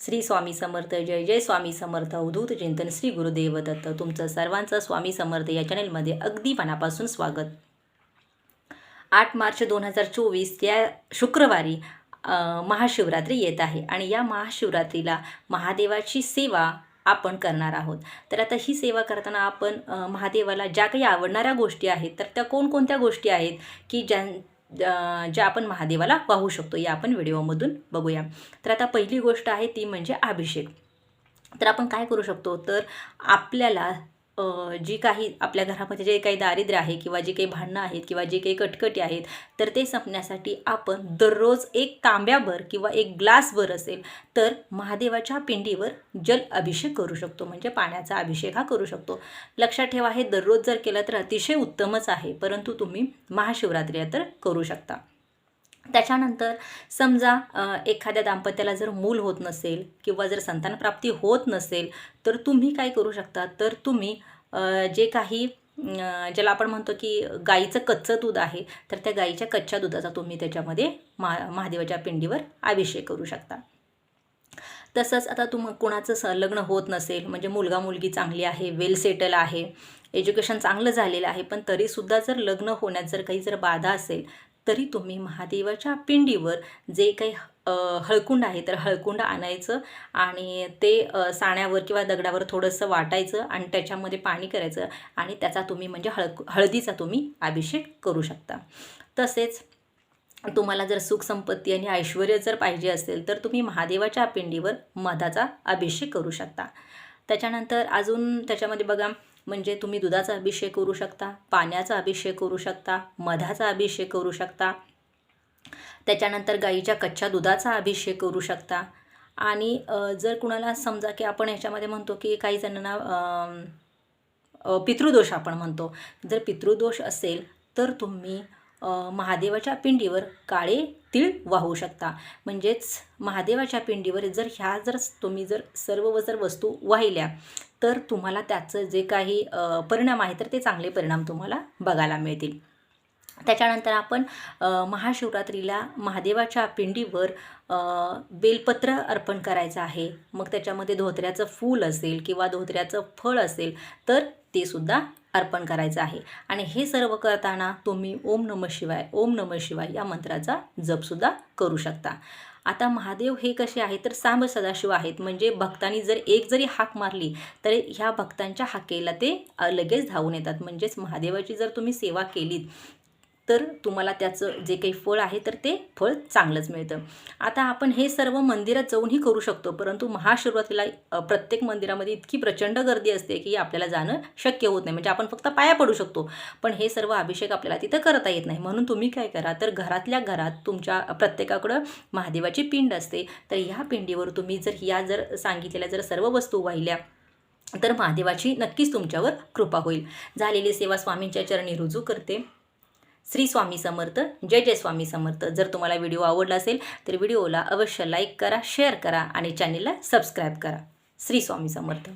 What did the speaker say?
श्री स्वामी समर्थ जय जय स्वामी समर्थ अवधूत चिंतन श्री गुरुदेव दत्त. तुमचं सर्वांचं स्वामी समर्थ या चॅनलमध्ये अगदी मनापासून स्वागत. आठ मार्च दोन हजार चोवीस या शुक्रवारी महाशिवरात्री येत आहे आणि या महाशिवरात्रीला महादेवाची सेवा आपण करणार आहोत. तर आता ही सेवा करताना आपण महादेवाला ज्या काही आवडणाऱ्या गोष्टी आहेत तर त्या कोणकोणत्या गोष्टी आहेत की ज्या ज्या आपण महादेवाला वाहू शकतो या आपण व्हिडिओमधून बघूया. तर आता पहिली गोष्ट आहे ती म्हणजे अभिषेक. तर आपण काय करू शकतो? तर आपल्याला जी काही आपल्या घरामध्ये जे काही दारिद्र्य आहे किंवा जे काही भांडणं आहेत किंवा जे काही कटकटी आहेत तर ते संपण्यासाठी आपण दररोज एक तांब्याभर किंवा एक ग्लासभर असेल तर महादेवाच्या पिंडीवर जल अभिषेक करू शकतो. म्हणजे पाण्याचा अभिषेक हा करू शकतो. लक्षात ठेवा हे दररोज जर केलं तर अतिशय उत्तमच आहे. परंतु तुम्ही महाशिवरात्री तर करू शकता. त्याच्यानंतर समजा एखाद्या दाम्पत्याला जर मूल होत नसेल किंवा जर संतानप्राप्ती होत नसेल तर तुम्ही काय करू शकता? तर तुम्ही जे काही ज्याला आपण म्हणतो की गाईचं कच्चं दूध आहे तर त्या गाईच्या कच्च्या दुधाचा तुम्ही त्याच्यामध्ये मा महादेवाच्या पिंडीवर अभिषेक करू शकता. तसंच आता तुम कोणाचं स लग्न होत नसेल म्हणजे मुलगा मुलगी चांगली आहे वेल सेटल आहे एज्युकेशन चांगलं झालेलं आहे पण तरीसुद्धा जर लग्न होण्यात जर काही जर बाधा असेल तरी तुम्ही महादेवाच्या पिंडीवर जे काही हळकुंड आहे तर हळकुंड आणायचं आणि ते साण्यावर किंवा दगडावर थोडंसं वाटायचं आणि त्याच्यामध्ये पाणी करायचं आणि त्याचा तुम्ही म्हणजे हळ हळदीचा तुम्ही अभिषेक करू शकता. तसेच तुम्हाला जर सुख संपत्ती आणि ऐश्वर जर पाहिजे असेल तर तुम्ही महादेवाच्या पिंडीवर मधाचा अभिषेक करू शकता. त्याच्यानंतर अजून त्याच्यामध्ये बघा म्हणजे तुम्ही दुधाचा अभिषेक करू शकता पाण्याचा अभिषेक करू शकता मधाचा अभिषेक करू शकता त्याच्यानंतर गाईच्या कच्च्या दुधाचा अभिषेक करू शकता. आणि जर कुणाला समजा की आपण ह्याच्यामध्ये म्हणतो की काही जणांना पितृदोष आपण म्हणतो. जर पितृदोष असेल तर तुम्ही महादेवाच्या पिंडीवर काळे तीळ वाहू शकता. म्हणजेच महादेवाच्या पिंडीवर जर ह्या जर तुम्ही जर सर्व जर वस्तू वाहिल्या तर तुम्हाला त्याचं जे काही परिणाम आहे तर ते चांगले परिणाम तुम्हाला बघायला मिळतील. त्याच्यानंतर आपण महाशिवरात्रीला महादेवाच्या पिंडीवर बेलपत्र अर्पण करायचं आहे. मग त्याच्यामध्ये धोत्र्याचं फूल असेल किंवा धोत्र्याचं फळ असेल तर ते सुद्धा अर्पण करायचं आहे. आणि हे सर्व करताना तुम्ही ओम नम शिवाय ओम नम शिवाय या मंत्राचा जपसुद्धा करू शकता. आता महादेव हे कसे आहेत तर सांब सदाशिव आहेत. म्हणजे भक्तांनी जर एक जरी हाक मारली तर ह्या भक्तांच्या हाकेला ते लगेच धावून येतात. म्हणजेच महादेवाची जर तुम्ही सेवा केलीत तर तुम्हाला त्याचं जे काही फळ आहे तर ते फळ चांगलंच मिळतं. आता आपण हे सर्व मंदिरात जाऊनही करू शकतो परंतु महाशिवरात्रीला प्रत्येक मंदिरामध्ये इतकी प्रचंड गर्दी असते की आपल्याला जाणं शक्य होत नाही. म्हणजे आपण फक्त पाया पडू शकतो. पण हे सर्व अभिषेक आपल्याला तिथं करता येत नाही. म्हणून तुम्ही काय करा तर घरातल्या घरात तुमच्या प्रत्येकाकडं महादेवाची पिंड असते. तर ह्या पिंडीवर तुम्ही जर या जर सांगितलेल्या जर सर्व वस्तू वाहिल्या तर महादेवाची नक्कीच तुमच्यावर कृपा होईल. झालेली सेवा स्वामींच्या चरणी रुजू करते. श्री स्वामी समर्थ जय जय स्वामी समर्थ. जर तुम्हाला व्हिडिओ आवडला असेल तर व्हिडिओला अवश्य लाईक करा शेअर करा आणि चॅनेलला सबस्क्राईब करा. श्री स्वामी समर्थ.